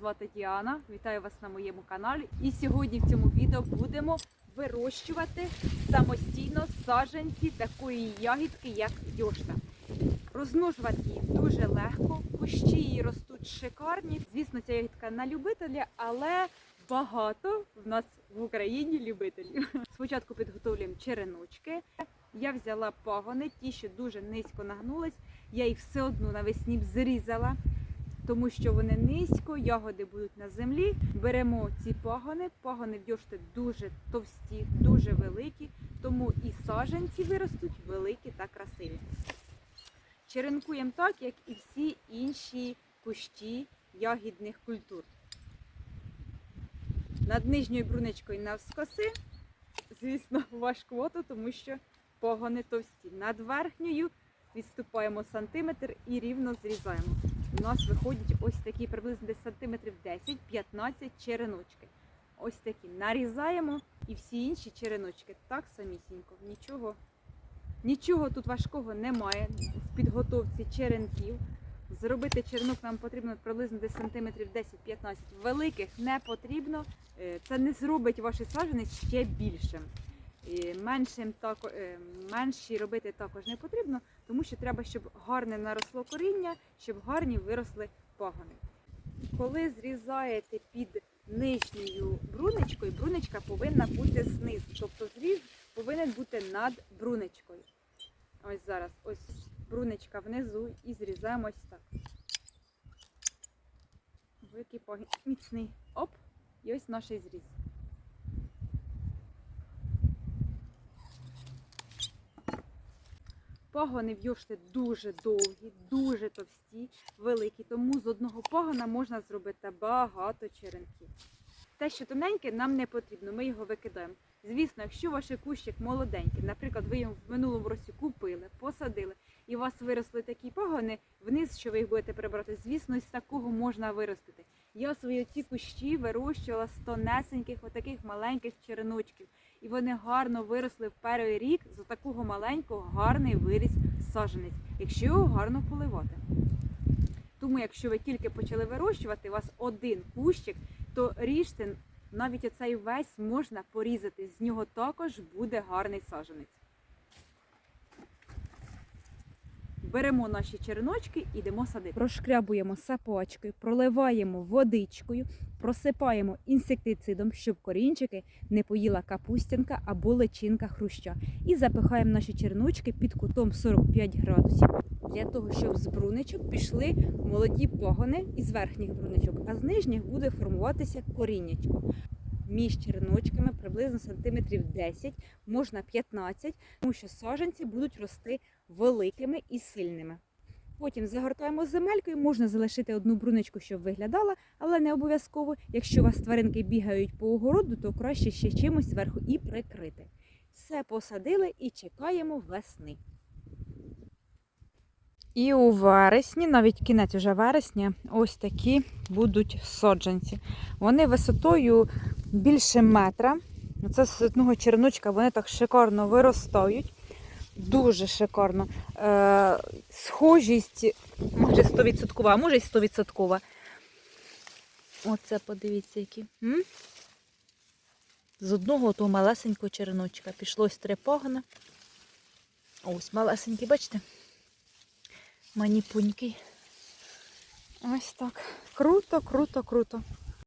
Світлана. Вітаю вас на моєму каналі. І сьогодні в цьому відео будемо вирощувати самостійно саджанці такої ягідки, як йошта. Розмножувати її дуже легко, кущі її ростуть шикарні. Звісно, ця ягідка на любителя, але багато в нас в Україні любителів. Спочатку підготовлюємо череночки. Я взяла пагони, ті, що дуже низько нагнулись. Я їх все одно навесні б зрізала, тому що вони низько, ягоди будуть на землі. Беремо ці пагони. Пагони в Йошти дуже товсті, дуже великі, тому і саджанці виростуть великі та красиві. Черенкуємо так, як і всі інші кущі ягідних культур. Над нижньою брунечкою навскоси, звісно, важкувато, тому що пагони товсті. Над верхньою відступаємо сантиметр і рівно зрізаємо. У нас виходять ось такі приблизно десь сантиметрів 10-15 череночки. Ось такі нарізаємо і всі інші череночки так самісінько. Нічого, нічого тут важкого немає в підготовці черенків. Зробити черенок нам потрібно приблизно десь сантиметрів 10-15. Великих не потрібно. Е, Це не зробить ваші саджанець ще більшим. Меншим тако, е, менші робити також не потрібно, тому що треба, щоб гарне наросло коріння, щоб гарні виросли пагони. Коли зрізаєте під нижньою брунечкою, брунечка повинна бути знизу. Тобто зріз повинен бути над брунечкою. Ось зараз, ось брунечка внизу і зрізаємо ось так. Великий пагін міцний. Оп! І ось наш зріз. Пагони в Йошти дуже довгі, дуже товсті, великі, тому з одного пагона можна зробити багато черенків. Те, що тоненьке, нам не потрібно, ми його викидаємо. Звісно, якщо ваш кущик молоденький, наприклад, ви його в минулому році купили, посадили, і у вас виросли такі пагони, вниз, що ви їх будете прибирати, звісно, з такого можна виростити. Я свої ці кущі вирощувала з тонесеньких, отаких маленьких череночків. І вони гарно виросли в перший рік з такого маленького гарний виріс саженець, якщо його гарно поливати. Тому, якщо ви тільки почали вирощувати, у вас один кущик, то ріжте навіть оцей весь можна порізати. З нього також буде гарний саджанець. Беремо наші череночки і йдемо садити. Прошкрябуємо сапочкою, проливаємо водичкою, просипаємо інсектицидом, щоб корінчики не поїла капустянка або личинка хруща. І запихаємо наші черночки під кутом 45 градусів для того, щоб з бруничок пішли молоді погони із верхніх бруничок, а з нижніх буде формуватися коріннячко. Між череночками приблизно сантиметрів 10, можна 15, тому що саджанці будуть рости великими і сильними. Потім загортаємо земелькою, можна залишити одну бруничку, щоб виглядала, але не обов'язково. Якщо у вас тваринки бігають по огороду, то краще ще чимось зверху і прикрити. Все посадили і чекаємо весни. І у вересні, навіть кінець уже вересня, ось такі будуть соджанці. Вони висотою більше метра. Це з одного череночка вони так шикарно виростають. Дуже шикарно. Е, схожість може 100%, а може й 100%. Оце подивіться, які. М? З одного того малесенького череночка пішло ось три погона. Ось малесенький, бачите? Маніпунький. Ось так. Круто, круто, круто.